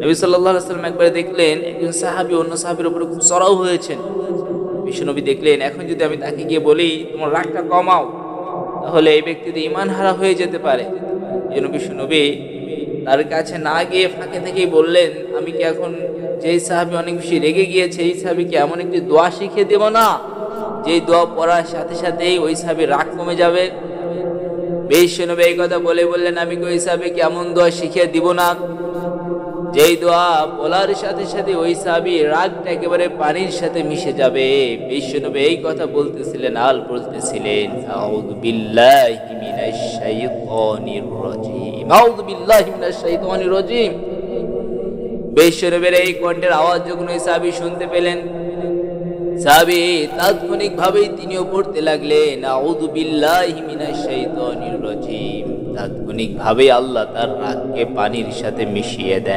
নবী সাল্লাহ সাল্লাম একবার দেখলেন একজন সাহাবি অন্য সাহাবির উপরে খুব চড়াও হয়েছেন। বিশ্বনবী দেখলেন, এখন যদি আমি তাকে গিয়ে বলি, তোমার রাগটা কমাও, তাহলে এই ব্যক্তি তো ইমান হারা হয়ে যেতে পারে। যেন বিশ্বনবী তার কাছে না গিয়ে ফাঁকে থেকেই বললেন, আমি কি এখন যেই সাহাবি অনেক বেশি রেগে গিয়েছে, এই সাহাবিকে এমন একটি দোয়া শিখিয়ে দেব না? যেই দোয়া পড়ার সাথে সাথেই ওই সাহাবির রাগ কমে যাবে? বিশ্বনবী এই কথা বলে বললেন, আমি কি ওই সাহাবিকে এমন দোয়া শিখিয়ে দিব না? যেই দোয়া বলার সাথে সাথে ওই সাবি রাগটা একেবারে পানির সাথে মিশে যাবে। বিশ্বনবী এই কথা বলতেছিলেন, আল বলতেছিলেন, আউযু বিল্লাহি মিনাশ শাইতানির রাজিম। আউযু বিল্লাহি মিনাশ শাইতানির রাজিম। বিশ্বনবীর এই কণ্ঠের আওয়াজ যখন ওই সাবি শুনতে পেলেন, সাবি তাৎক্ষণিক ভাবেই তিনিও পড়তে লাগলেন, আউযু বিল্লাহি মিনাশ শাইতানির রাজিম। তাৎক্ষণিক ভাবে আল্লাহ তার রাগকে পানির সাথে মিশিয়ে দেয়